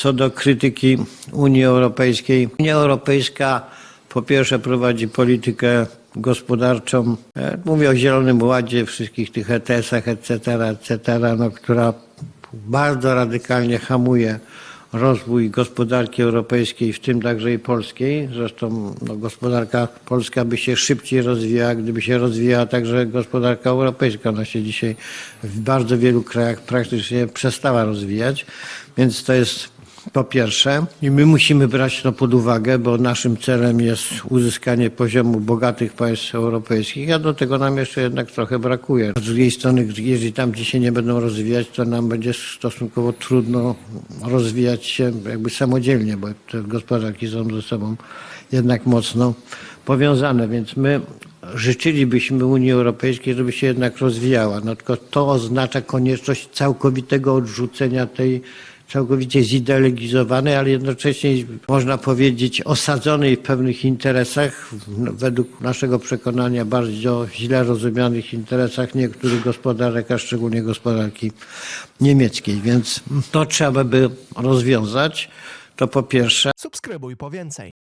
Co do krytyki Unii Europejskiej, Unia Europejska po pierwsze prowadzi politykę gospodarczą, e, mówię o Zielonym Ładzie, wszystkich tych ETS-ach, etc., etc., no, która bardzo radykalnie hamuje rozwój gospodarki europejskiej, w tym także i polskiej. Zresztą no, gospodarka polska by się szybciej rozwijała, gdyby się rozwijała także gospodarka europejska. Ona się dzisiaj w bardzo wielu krajach praktycznie przestała rozwijać, więc to jest po pierwsze, i my musimy brać to pod uwagę, bo naszym celem jest uzyskanie poziomu bogatych państw europejskich, a do tego nam jeszcze jednak trochę brakuje. Z drugiej strony, jeżeli tam dzisiaj nie będą rozwijać, to nam będzie stosunkowo trudno rozwijać się jakby samodzielnie, bo te gospodarki są ze sobą jednak mocno powiązane, więc my życzylibyśmy Unii Europejskiej, żeby się jednak rozwijała. No tylko to oznacza konieczność całkowitego odrzucenia tej całkowicie zideologizowanej, ale jednocześnie można powiedzieć osadzonej w pewnych interesach, no, według naszego przekonania bardzo źle rozumianych interesach niektórych gospodarek, a szczególnie gospodarki niemieckiej. Więc to trzeba by rozwiązać. To po pierwsze. Subskrybuj po więcej.